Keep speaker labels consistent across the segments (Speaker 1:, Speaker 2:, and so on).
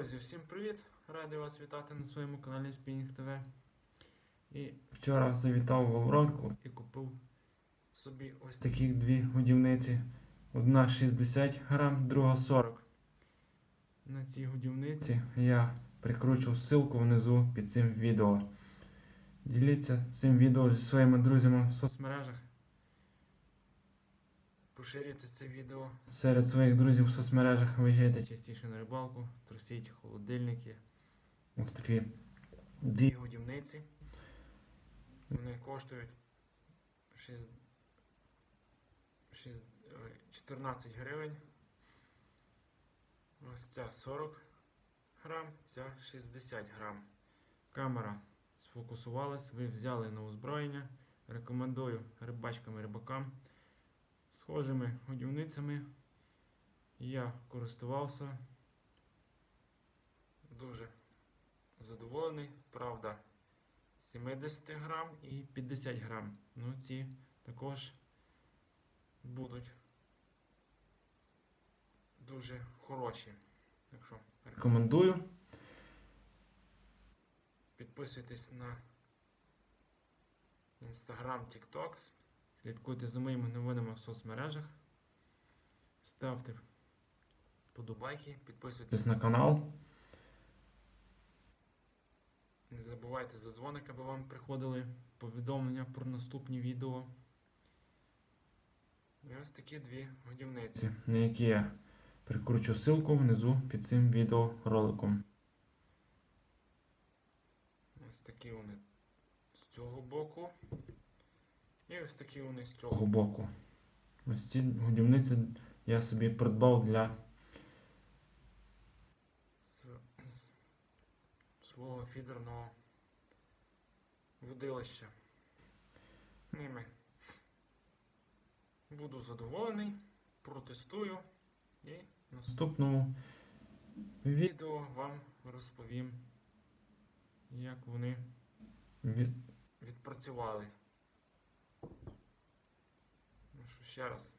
Speaker 1: Друзі, всім привіт! Радий вас вітати на своєму каналі Спінінг ТВ. І вчора завітав в Аврорку і купив собі ось таких дві годівниці. Одна 60 грам, друга 40. На цій годівниці я прикручу ссылку внизу під цим відео. Діліться цим відео зі своїми друзями в соцмережах. Поширюйте це відео серед своїх друзів в соцмережах. Виїжджайте частіше на рибалку, трусіть холодильники. Ось такі дві годівниці. Вони коштують шість- шість- ой, 14 гривень. Ось ця 40 грам, ця 60 грам. Камера сфокусувалась, ви взяли на озброєння. Рекомендую рибачкам і рибакам схожими годівницями. Я користувався. Дуже задоволений. Правда, 70 грам і 50 грам. Ну, ці також будуть дуже хороші. Так що рекомендую. Підписуйтесь на Instagram, TikTok. Слідкуйте за моїми новинами в соцмережах. Ставте подобайки, підписуйтесь на канал. Не забувайте за дзвоник, аби вам приходили повідомлення про наступні відео. І ось такі дві годівниці, на які я прикручу ссылку внизу під цим відеороликом. Ось такі вони з цього боку. І ось такі вони з цього боку. Ось ці годівниці я собі придбав для свого фідерного водилища. Ними буду задоволений, протестую і в наступному відео вам розповім, як вони від- відпрацювали. Що, ще раз.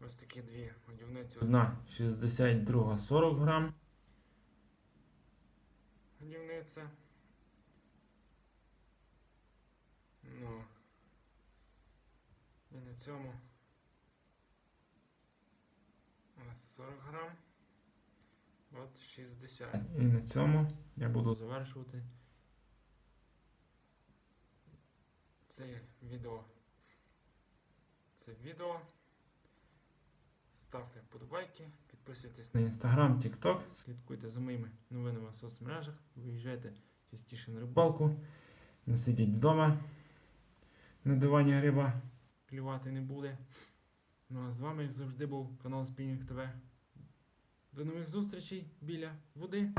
Speaker 1: Ось такі дві годівниці. Одна 60, друга 40 грам. Годівниця. Ну. І на цьому ось 40 грам. От 60. І на цьому я буду завершувати це відео. Це відео. Ставте вподобайки, підписуйтесь на інстаграм, тікток, слідкуйте за моїми новинами в соцмережах, виїжджайте частіше на рибалку, не сидіть вдома, на дивані риба клювати не буде. Ну а з вами, як завжди, був канал Спінінг ТВ. До нових зустрічей біля води.